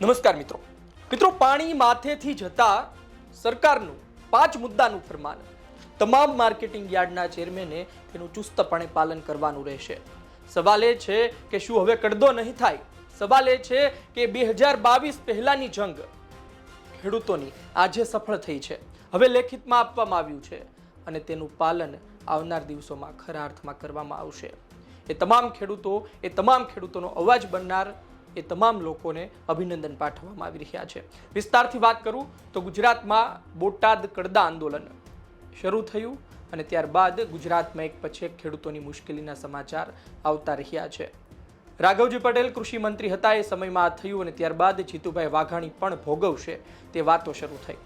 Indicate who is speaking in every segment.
Speaker 1: નમસ્કાર મિત્રો. મિત્રો, પાણી માથેથી જતા સરકારનું પાંચ મુદ્દાનું ફરમાન. તમામ માર્કેટિંગ યાર્ડના ચેરમેને તેનું ચુસ્તપણે પાલન કરવાનું રહેશે. સવાલ એ છે કે શું હવે કડદો નહીં થાય? સવાલ એ છે કે બે હજાર બાવીસ પહેલાની જંગ ખેડૂતોની આજે સફળ થઈ છે. હવે લેખિતમાં આપવામાં આવ્યું છે અને તેનું પાલન આવનાર દિવસોમાં ખરા અર્થમાં કરવામાં આવશે. એ તમામ ખેડૂતો, એ તમામ ખેડૂતોનો અવાજ બનનાર એ તમામ લોકોને અભિનંદન પાઠવવામાં આવી રહ્યા છે. વિસ્તારથી વાત કરું તો ગુજરાતમાં બોટાદ કડદા આંદોલન શરૂ થયું અને ત્યારબાદ ગુજરાતમાં એક પછી એક ખેડૂતોની મુશ્કેલીના સમાચાર આવતા રહ્યા છે. રાઘવજી પટેલ કૃષિ મંત્રી હતા, એ સમયમાં આ થયું અને ત્યારબાદ જીતુભાઈ વાઘાણી પણ ભોગવશે તે વાતો શરૂ થઈ.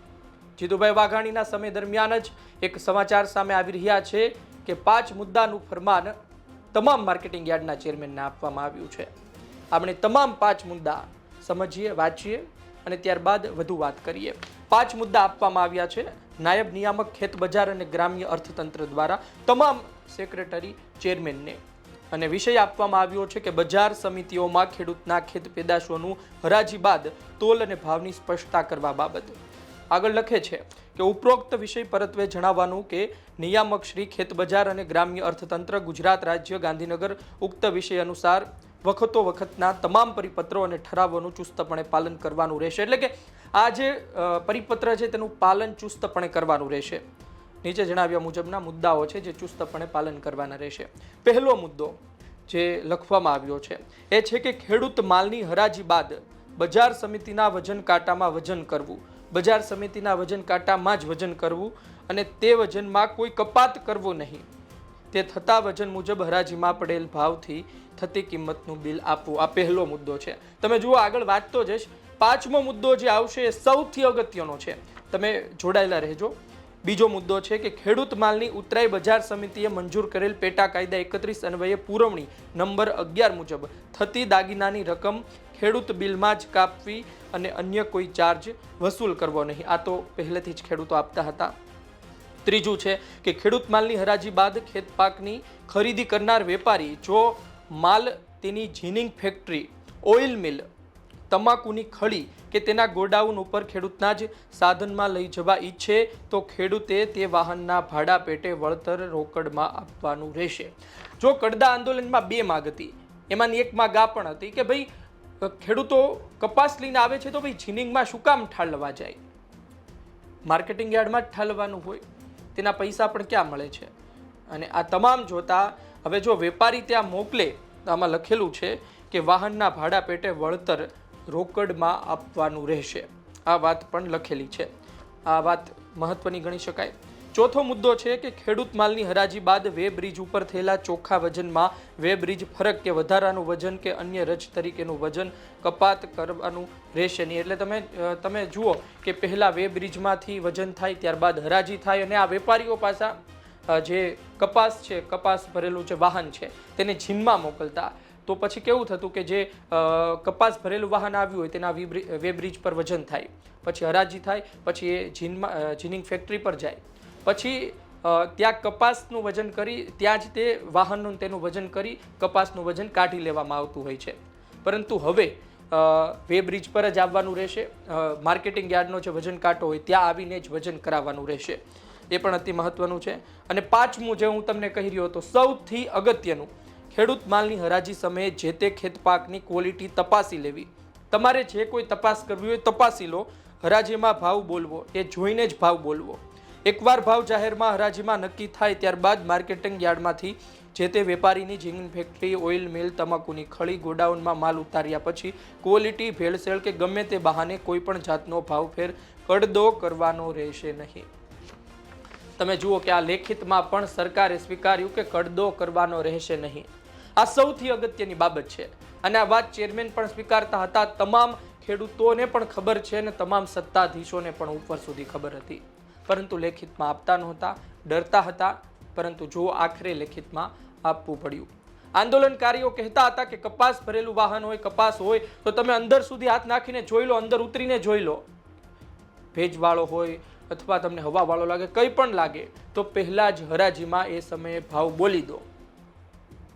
Speaker 1: જીતુભાઈ વાઘાણીના સમય દરમિયાન જ એક સમાચાર સામે આવી રહ્યા છે કે પાંચ મુદ્દાનું ફરમાન તમામ માર્કેટિંગ યાર્ડના ચેરમેનને આપવામાં આવ્યું છે. આપણે તમામ પાંચ મુદ્દા સમજીએ, વાંચીએ અને ત્યારબાદ વધુ વાત કરીએ. પાંચ મુદ્દા આપવામાં આવ્યા છે. નાયબ નિયામક ખેત બજાર અને ગ્રામ્ય અર્થતંત્ર દ્વારા તમામ સેક્રેટરી ચેરમેનને અને વિષય આપવામાં આવ્યો છે કે બજાર સમિતિઓમાં ખેડૂતના ખેત પેદાશોનું હરાજી બાદ તોલ અને ભાવની સ્પષ્ટતા કરવા બાબત. આગળ લખે છે કે ઉપરોક્ત વિષય પરત્વે જણાવવાનું કે નિયામક શ્રી ખેત બજાર અને ગ્રામ્ય અર્થતંત્ર ગુજરાત રાજ્ય ગાંધીનગર ઉક્ત વિષય અનુસાર વખતો વખતના તમામ પરિપત્રો અને ઠરાવોનું ચુસ્તપણે પાલન કરવાનું રહેશે. એટલે કે આ જે પરિપત્ર છે તેનું પાલન ચુસ્તપણે કરવાનું રહેશે. નીચે જણાવ્યા મુજબના મુદ્દાઓ છે જે ચુસ્તપણે પાલન કરવાના રહેશે. પહેલો મુદ્દો જે લખવામાં આવ્યો છે એ છે કે ખેડૂત માલની હરાજી બાદ બજાર સમિતિના વજન કાંટામાં વજન કરવું. બજાર સમિતિના વજન કાંટામાં જ વજન કરવું અને તે વજનમાં કોઈ કપાત કરવો નહીં. તે થતા વજન મુજબ હરાજીમાં પડેલ ભાવથી થતી કિંમતનું બિલ આપવું આ પહેલો મુદ્દો છે. તમે જુઓ, આગળ વાંચતો જઈશ. પાંચમો મુદ્દો જે આવશે એ સૌથી અગત્યનો છે. તમે જોડાયેલા રહેજો. બીજો મુદ્દો છે કે ખેડૂત માલની ઉતરાઈ બજાર સમિતિએ મંજૂર કરેલ પેટા કાયદા એકત્રીસ અન્વયે પુરવણી નંબર અગિયાર મુજબ થતી દાગીનાની રકમ ખેડૂત બિલમાં જ કાપવી અને અન્ય કોઈ ચાર્જ વસૂલ કરવો નહીં. આ તો પહેલેથી જ ખેડૂતો આપતા હતા. ત્રીજું છે કે ખેડૂત માલની હરાજી બાદ ખેત પાકની ખરીદી કરનાર વેપારી જો માલ તેની જીનિંગ ફેક્ટરી, ઓઇલ મિલ, તમાકુની ખળી કે તેના ગોડાઉન ઉપર ખેડૂતના જ સાધનમાં લઈ જવા ઈચ્છે, તો ખેડૂતે તે વાહનના ભાડા પેટે વળતર રોકડમાં આપવાનું રહેશે. જો કડદા આંદોલનમાં બે માગ હતી, એમાંની એક માગ આ પણ હતી કે ભાઈ ખેડૂતો કપાસ લઈને આવે છે તો ભાઈ જીનિંગમાં શું કામ ઠાલવા જાય? માર્કેટિંગ યાર્ડમાં જ ઠાલવાનું હોય. તેના પૈસા પણ ક્યાં મળે છે? અને આ તમામ જોતા હવે જો વેપારી ત્યાં મોકલે, તો આમાં લખેલું છે કે વાહનના ભાડા પેટે વળતર રોકડમાં આપવાનું રહેશે. આ વાત પણ લખેલી છે. આ વાત મહત્ત્વની ગણી શકાય. ચોથો મુદ્દો છે કે ખેડૂત માલની હરાજી બાદ વે બ્રિજ ઉપર થયેલા ચોખ્ખા વજનમાં વે બ્રિજ ફરક કે વધારાનું વજન કે અન્ય રજ તરીકેનું વજન કપાત કરવાનું રહેશે નહીં. એટલે તમે તમે જુઓ કે પહેલાં વે બ્રિજમાંથી વજન થાય, ત્યારબાદ હરાજી થાય અને આ વેપારીઓ પાસા જે કપાસ છે, કપાસ ભરેલું જે વાહન છે, તેને જીનમાં મોકલતા. તો પછી કેવું થતું કે જે કપાસ ભરેલું વાહન આવ્યું હોય તેના વેબ્રિજ પર વજન થાય. પછી હરાજી થાય, પછી એ જીનમાં જીનિંગ ફેક્ટરી પર જાય. પછી ત્યાં કપાસનું વજન કરી, ત્યાં જ તે વાહનનું તેનું વજન કરી કપાસનું વજન કાઢી લેવામાં આવતું હોય છે. પરંતુ હવે વે બ્રિજ પર જ આવવાનું રહેશે. માર્કેટિંગ યાર્ડનો જે વજન કાંટો હોય, ત્યાં આવીને જ વજન કરાવવાનું રહેશે. એ પણ અતિ મહત્વનું છે. અને પાંચમું જે હું તમને કહી રહ્યો હતો, સૌથી અગત્યનું, ખેડૂત માલની હરાજી સમયે જે તે ખેત પાકની ક્વોલિટી તપાસી લેવી. તમારે જે કોઈ તપાસ કરવી હોય, તપાસી લો. હરાજીમાં ભાવ બોલવો, એ જોઈને જ ભાવ બોલવો. એકવાર ભાવ જાહેરમાં હરાજીમાં નક્કી થાય ત્યારબાદ માર્કેટિંગ યાર્ડમાંથી જે તે વેપારીની જીંગન ફેક્ટરી, ઓઇલ મિલ, તમાકુની ખળી, ગોડાઉનમાં માલ ઉતાર્યા પછી ક્વોલિટી ભેળસેળ કે ગમે તે બહાને કોઈ પણ જાતનો ભાવફેર કડદો કરવાનો રહેશે નહીં. તમે જુઓ કે આ લેખિતમાં પણ સરકારે સ્વીકાર્યું કે કડદો કરવાનો રહેશે નહીં. આ સૌથી અગત્યની બાબત છે. અને આ વાત ચેરમેન પણ સ્વીકારતા હતા. તમામ ખેડૂતોને પણ ખબર છે અને તમામ સત્તાધીશોને પણ ઉપર સુધી ખબર હતી. પરંતુ લેખિતમાં આપતા નહોતા, ડરતા હતા, પરંતુ જો આખરે લેખિતમાં આપવું પડ્યું. આંદોલનકારીઓ કહેતા હતા કે કપાસ ભરેલું વાહન હોય, કપાસ હોય, તો તમે અંદર સુધી હાથ નાખીને જોઈ લો, અંદર ઉતરીને જોઈ લો. ભેજવાળો હોય અથવા તમને હવાવાળો લાગે, કંઈ પણ લાગે, તો પહેલાં જ હરાજીમાં એ સમયે ભાવ બોલી દો.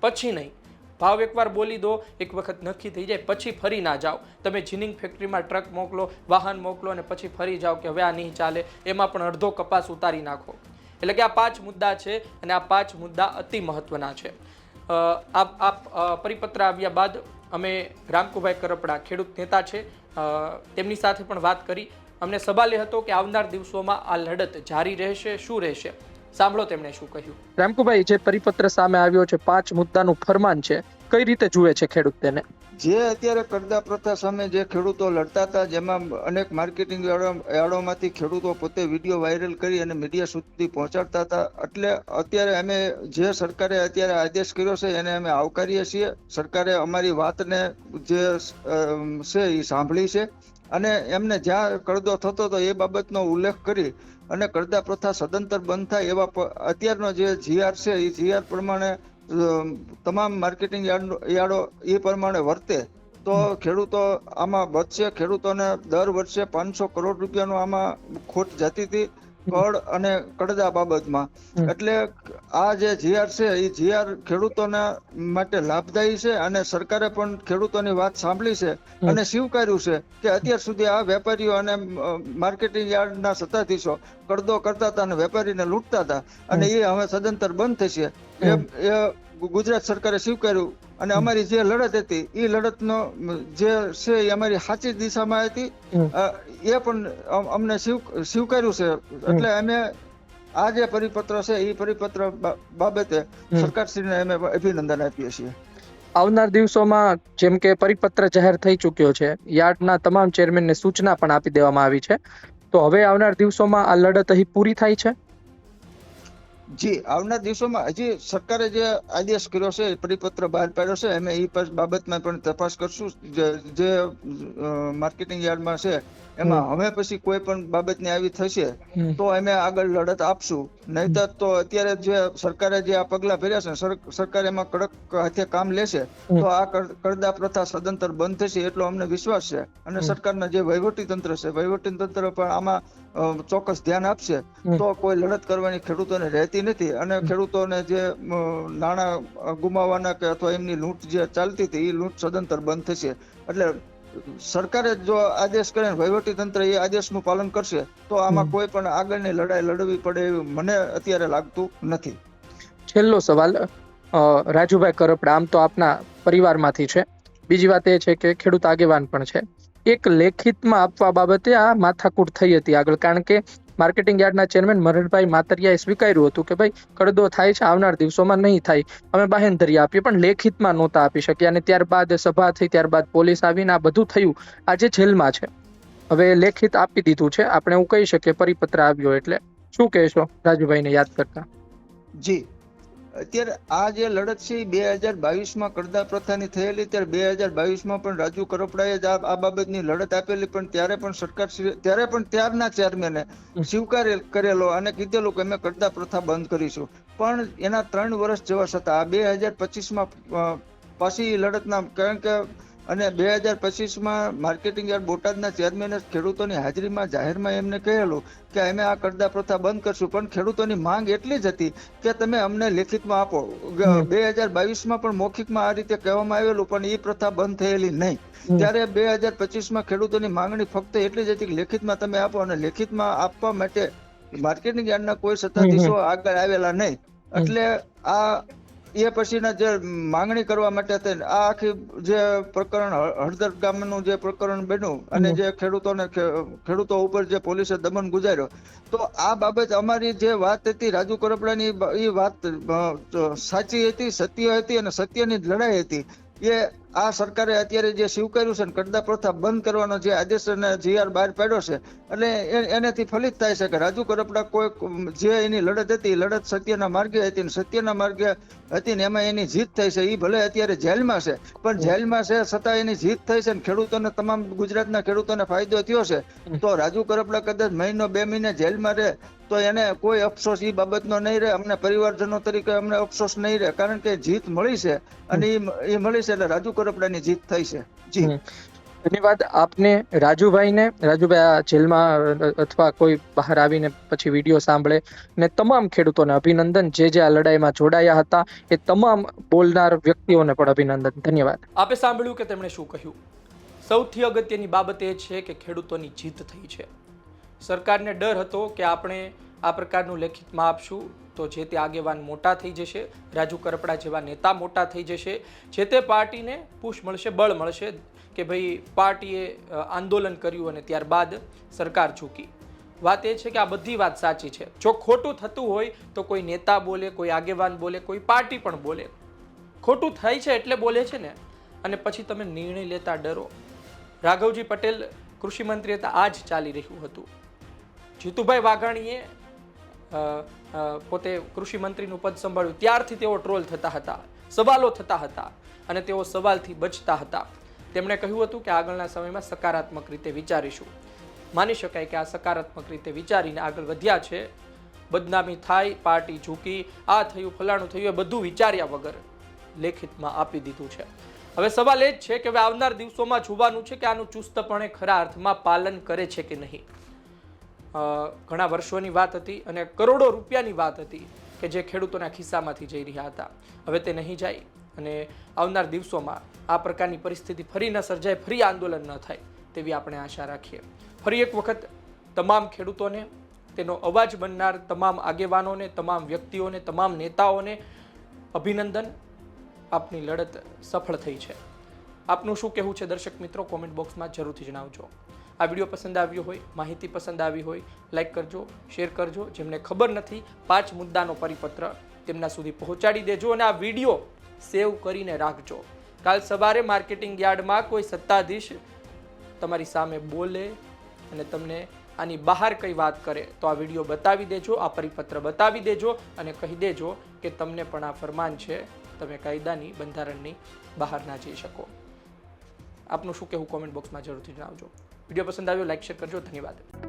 Speaker 1: પછી નહીં. ભાવ એકવાર બોલી દો, એક વખત નક્કી થઈ જાય, પછી ફરી ના જાઓ. તમે જીનિંગ ફેક્ટરીમાં ટ્રક મોકલો, વાહન મોકલો અને પછી ફરી જાઓ કે હવે આ નહીં ચાલે, એમાં પણ અડધો કપાસ ઉતારી નાખો. એટલે કે આ પાંચ મુદ્દા છે અને આ પાંચ મુદ્દા અતિ મહત્વના છે. આ આ પરિપત્ર આવ્યા બાદ અમે રામકુભાઈ કરપડા ખેડૂત નેતા છે. તેમની સાથે પણ વાત કરી. અમને સવાલ એ હતો કે આવનાર દિવસોમાં આ લડત જારી રહેશે, શું રહેશે? સાંભળો તેમણે શું કહ્યું. રામકુભાઈ જે પરિપત્ર સામે આવ્યો છે પાંચ મુદ્દાનું ફરમાન છે કઈ રીતે જુએ છે ખેડૂત તેને?
Speaker 2: જે અત્યારે કરદા પ્રથા સામે જે ખેડૂતો લડતા હતા જેમાં અનેક માર્કેટિંગ યાર્ડોમાંથી ખેડૂતો પોતે વીડિયો વાયરલ કરી અને મીડિયા સુધી પહોંચાડતા હતા. એટલે અત્યારે અમે જે સરકારે અત્યારે આદેશ કર્યો છે એને અમે આવકારીએ છીએ. સરકારે અમારી વાતને જે છે એ સાંભળી છે. અને એમને જ્યાં કરદો થતો હતો એ બાબતનો ઉલ્લેખ કરી અને કરદા પ્રથા સદંતર બંધ થાય એવા અત્યારનો જે જીઆર છે એ જીઆર પ્રમાણે તમામ માર્કેટિંગ યાર્ડો યાર્ડો એ પ્રમાણે વર્તે. તો ખેડૂતો આમાં બચશે ખેડૂતોને દર વર્ષે પાંચસો કરોડ રૂપિયાનો આમાં ખોટ જતી હતી. કળ અને કડદા બાબતમાં. એટલે આ જે જીઆર છે એ જીઆર ખેડૂતોના માટે લાભદાયી છે અને સરકારે પણ ખેડૂતોની વાત સાંભળી છે અને સ્વીકાર્યું છે કે અત્યાર સુધી આ વેપારીઓ અને માર્કેટિંગ યાર્ડના સત્તાધીશો કડદો કરતા હતા અને વેપારીને લૂંટતા હતા અને એ હવે સદંતર બંધ થશે. એ ગુજરાત સરકારે સ્વીકાર્યું અને અમારી જે લડત હતી એ લડતનો જે છે એ અમારી સાચી દિશામાં હતી. એ પણ અમને સ્વીક- સ્વીકાર્યું છે. એટલે અમે આ જે પરિપત્ર છે એ પરિપત્ર બાબતે સરકારશ્રીને અમે અભિનંદન આપીએ છીએ.
Speaker 1: આવનાર દિવસોમાં જેમ કે પરિપત્ર જાહેર થઈ ચૂક્યો છે યાર્ડના તમામ ચેરમેનને સૂચના પણ આપી દેવામાં આવી છે. તો હવે આવનાર દિવસોમાં આ લડત અહીં પૂરી થાય છે?
Speaker 2: જી, આવનાર દિવસોમાં હજી સરકારે જે આદેશ કર્યો છે પરિપત્ર બહાર પાડ્યો છે, અમે એ બાબતમાં પણ તપાસ કરશું. જે માર્કેટિંગ યાર્ડમાં છે એમાં હવે પછી કોઈ પણ બાબતની આવી થશે તો અમે આગળ લડત આપશું. નહીતર તો અત્યારે જે સરકારે જે આ પગલા ભર્યા છે સરકાર એમાં કડક હાથે કામ લેશે તો આ કરદા પ્રથા સદંતર બંધ થશે એટલો અમને વિશ્વાસ છે. અને સરકારના જે વહીવટી તંત્ર છે વહીવટી તંત્ર પણ આમાં ચોક્કસ ધ્યાન આપશે. તો કોઈ લડત કરવાની ખેડૂતોને રહેતી નથી. અને ખેડૂતોને જે નાણાં ગુમાવવાના કે અથવા એમની લૂંટ જે ચાલતી હતી એ લૂંટ સદંતર બંધ થશે. એટલે સરકારે જો આદેશ કરે વહીવટી તંત્ર એ આદેશનું પાલન કરશે તો આમાં કોઈ પણ આગળની લડાઈ લડવી પડે એવું મને અત્યારે લાગતું નથી.
Speaker 1: છેલ્લો સવાલ રાજુભાઈ કરપડા આમ તો આપના પરિવારમાંથી છે. બીજી વાત એ છે કે ખેડૂત આગેવાન પણ છે. એક લેખિતમાં આપવા બાબતે આ માથાકૂટ થઈ હતી આગળ. કારણ કે માર્કેટિંગ યાર્ડના ચેરમેન મરણભાઈ માતરિયાએ સ્વીકાર્યું હતું કે ભાઈ, કડદો થાય છે, આવનાર દિવસોમાં નહીં થાય. અમે બાહેંધરી આપીએ, પણ લેખિતમાં નહોતા આપી શક્યા. અને ત્યારબાદ સભા થઈ, ત્યારબાદ પોલીસ આવીને આ બધું થયું. આજે જેલમાં છે. હવે લેખિત આપી દીધું છે. આપણે એવું કહી શકીએ, પરિપત્ર આવ્યો. એટલે શું કહેશો? રાજુભાઈને યાદ કરતા.
Speaker 2: જી. અત્યારે આ જે લડત છે બે હજાર બાવીસમાં કરદા પ્રથાની થયેલી, ત્યારે બે હજાર બાવીસમાં પણ રાજુ કરપડાએ જ આ બાબતની લડત આપેલી, પણ ત્યારે પણ સરકાર ત્યારે પણ ત્યારના ચેરમેને સ્વીકાર કરેલો અને કીધેલું કે અમે કરદા પ્રથા બંધ કરીશું. પણ એના ત્રણ વર્ષ જેવા છતાં, આ બે હજાર પચીસમાં પાછી લડતના કારણ કે અને બે હજાર પચીસમાં માર્કેટિંગ યાર્ડ બોટાદના ચેરમેને ખેડૂતોની હાજરીમાં જાહેરમાં એમને કહેલું કે અમે આ કરદા પ્રથા બંધ કરશું પણ ખેડૂતોની માંગ એટલી જ હતી કે તમે અમને લેખિતમાં આપો. બે હજાર બાવીસમાં પણ મૌખિકમાં આ રીતે કહેવામાં આવેલું પણ એ પ્રથા બંધ થયેલી નહીં. ત્યારે બે હજાર પચીસમાં ખેડૂતોની માંગણી ફક્ત એટલી જ હતી કે લેખિતમાં તમે આપો અને લેખિતમાં આપવા માટે માર્કેટિંગ યાર્ડના કોઈ સત્તાધીશો આગળ આવેલા નહીં. એટલે આ એ પછીના જે માંગણી કરવા માટે હતી આ આખી જે પ્રકરણ હળદર ગામનું જે પ્રકરણ બન્યું અને જે ખેડૂતોને ખેડૂતો ઉપર જે પોલીસે દમન ગુજાર્યો તો આ બાબત અમારી જે વાત હતી રાજુ કરપડાની એ વાત સાચી હતી સત્ય હતી અને સત્યની લડાઈ હતી. એ આ સરકારે અત્યારે જે સ્વીકાર્યું છે ને, કરદા પ્રથા બંધ કરવાનો જે આદેશ અને જીઆર બહાર પાડ્યો છે, એટલે એનાથી ફલિત થાય છે કે રાજુ કરપડા કોઈ જે એની લડત હતી લડત સત્યના માર્ગે હતી ને, સત્યના માર્ગે હતી ને, એમાં એની જીત થઈ છે એ ભલે અત્યારે જેલમાં છે, પણ જેલમાં છે છતાં એની જીત થઈ છે ને, ખેડૂતોને તમામ ગુજરાતના ખેડૂતોને ફાયદો થયો છે. તો રાજુ કરપડા કદાચ મહિનો, બે મહિને જેલમાં રહે, તો એને કોઈ અફસોસ એ બાબતનો નહીં રહે, અમને પરિવારજનો તરીકે અમને અફસોસ નહીં રહે, કારણ કે જીત મળી છે, અને એ મળી છે એટલે રાજુ કરપડાની જીત થઈ છે. જી.
Speaker 1: ધન્યવાદ આપને રાજુભાઈને રાજુભાઈ આ જેલમાં અથવા કોઈ બહાર આવીને પછી વીડિયો સાંભળે ને તમામ ખેડૂતોને અભિનંદન. જે જે આ લડાઈમાં જોડાયા હતા એ તમામ બોલનાર વ્યક્તિઓને પણ અભિનંદન. ધન્યવાદ. આપે સાંભળ્યું કે તેમણે શું કહ્યું? સૌથી અગત્યની બાબત એ છે કે ખેડૂતોની જીત થઈ છે. સરકારને ડર હતો કે આપણે આ પ્રકારનું લેખિતમાં આપશું. તો જે તે આગેવાન મોટા થઈ જશે, રાજુ કરપડા જેવા નેતા મોટા થઈ જશે, જે તે પાર્ટીને પુશ મળશે, બળ મળશે કે ભાઈ પાર્ટીએ આંદોલન કર્યું અને ત્યારબાદ સરકાર ચૂકી. વાત એ છે કે આ બધી વાત સાચી છે. જો ખોટું થતું હોય તો કોઈ નેતા બોલે, કોઈ આગેવાન બોલે, કોઈ પાર્ટી પણ બોલે. ખોટું થાય છે એટલે બોલે છે ને. અને પછી તમે નિર્ણય લેતા ડરો. રાઘવજી પટેલ કૃષિ મંત્રી હતા, આ જ ચાલી રહ્યું હતું. જીતુભાઈ વાઘાણીએ પોતે કૃષિ મંત્રીનું પદ સંભાળ્યું. ત્યારથી તેઓ ટ્રોલ થતા હતા, સવાલો થતા હતા અને તેઓ સવાલથી બચતા હતા. તેમણે કહ્યું હતું કે આગળના સમયમાં સકારાત્મક રીતે વિચારીશું. માની શકાય કે આ સકારાત્મક રીતે વિચારીને આગળ વધ્યા છે. બદનામી થાય, પાર્ટી ઝૂકી, આ થયું, ફલાણું થયું, એ બધું વિચાર્યા વગર લેખિતમાં આપી દીધું છે. હવે સવાલ એ જ છે કે હવે આવનાર દિવસોમાં જોવાનું છે કે આનું ચુસ્તપણે ખરા અર્થમાં પાલન કરે છે કે નહીં. ઘણા વર્ષોની વાત હતી અને કરોડો રૂપિયાની વાત હતી કે જે ખેડૂતોના ખિસ્સામાંથી જઈ રહ્યા હતા. હવે તે નહીં જાય અને આવનાર દિવસોમાં આ પ્રકારની પરિસ્થિતિ ફરી ન સર્જાય, ફરી આંદોલન ન થાય તેવી આપણે આશા રાખીએ. ફરી એક વખત તમામ ખેડૂતોને, તેનો અવાજ બનનાર તમામ આગેવાનોને, તમામ વ્યક્તિઓને, તમામ નેતાઓને અભિનંદન. આપની લડત સફળ થઈ છે. આપનું શું કહેવું છે દર્શક મિત્રો? કોમેન્ટ બોક્સમાં જરૂરથી જણાવજો. આ વીડિયો પસંદ આવ્યો હોય, માહિતી પસંદ આવી હોય લાઈક કરજો શેર કરજો. જેમને ખબર નથી, પાંચ મુદ્દાનો પરિપત્ર તેમના સુધી પહોંચાડી દેજો અને આ વીડિયો સેવ કરીને રાખજો. કાલ સવારે માર્કેટિંગ યાર્ડમાં કોઈ સત્તાધીશ તમારી સામે બોલે અને તમને આની બહાર કઈ વાત કરે, તો આ વીડિયો બતાવી દેજો, આ પરિપત્ર બતાવી દેજો અને કહી દેજો કે તમને પણ આ ફરમાન છે, તમે કાયદાની બંધારણની બહાર ના જઈ શકો. આપનું શું કહેવું કોમેન્ટ બોક્સમાં જરૂરથી જણાવજો. વીડિયો પસંદ આવ્યો લાઈક શેર કરજો. ધન્યવાદ.